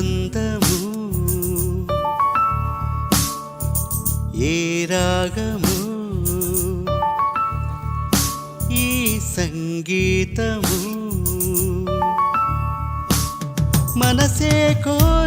సంబంధము ఏ రాగము? ఈ సంగీతము. మనసే కో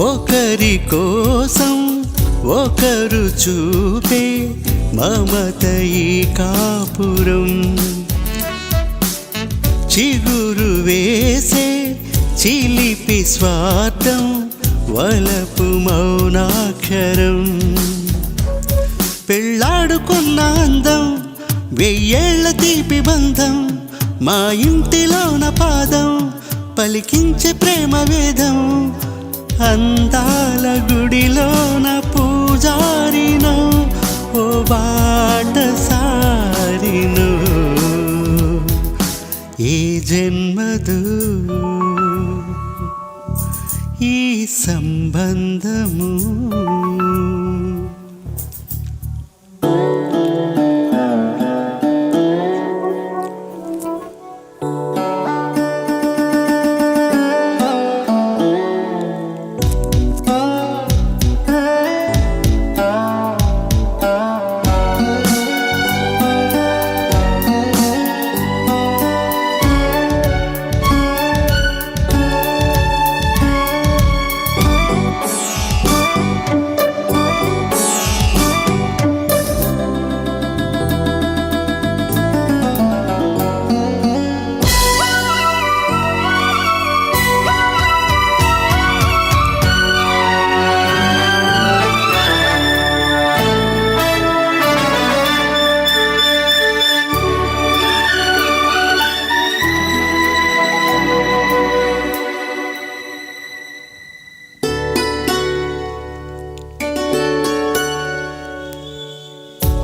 ఒకరి కోసం ఒకరు చూపే మమత ఈ కాపురం. చిగురు వేసే చిలిపి స్వార్థం వలపు మౌనాక్షరం. పెళ్ళాడుకున్న అందం వెయ్యేళ్ళ తీపి బంధం మా ఇంటిలోన పాదం పలికించే ప్రేమ వేదం. అందాల గుడిలోన పూజారిను ఓ బాట సారినో ఈ జన్మదు ఈ సంబంధము.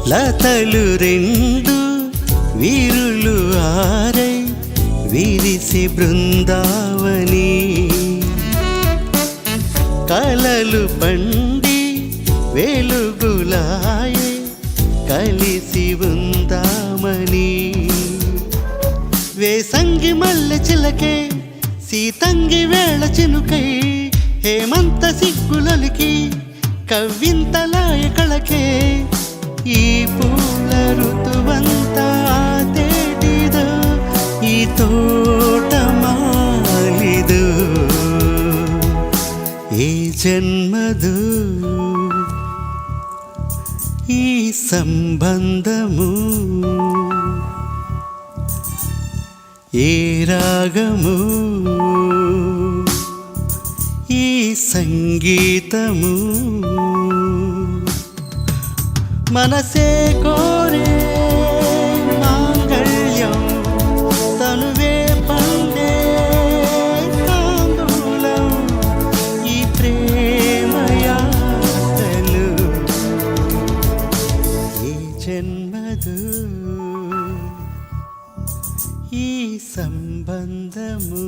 లతలు రెండు వీరులు ఆరై విరిసి బృందావని. కలలు పండి వెలుగులాయ కలిసి ఉందామని. వేసంగి మల్లె చిలకే సీతంగి వేళ చినుకై హేమంత సిగ్గులొలికి కవ్వింతలాయ కళకే ఈ పూల ఋతువంతా తేటిదో ఈ తోట మాలిదు ఈ జన్మదు ఈ సంబంధము. ఏ రాగము. ఈ సంగీతము. మనసే కోరే మాంగళ్యం తనువే పండే తాంబూలం ఈ ప్రేమయాతలు ఈ జన్మదు? ఈ సంబంధము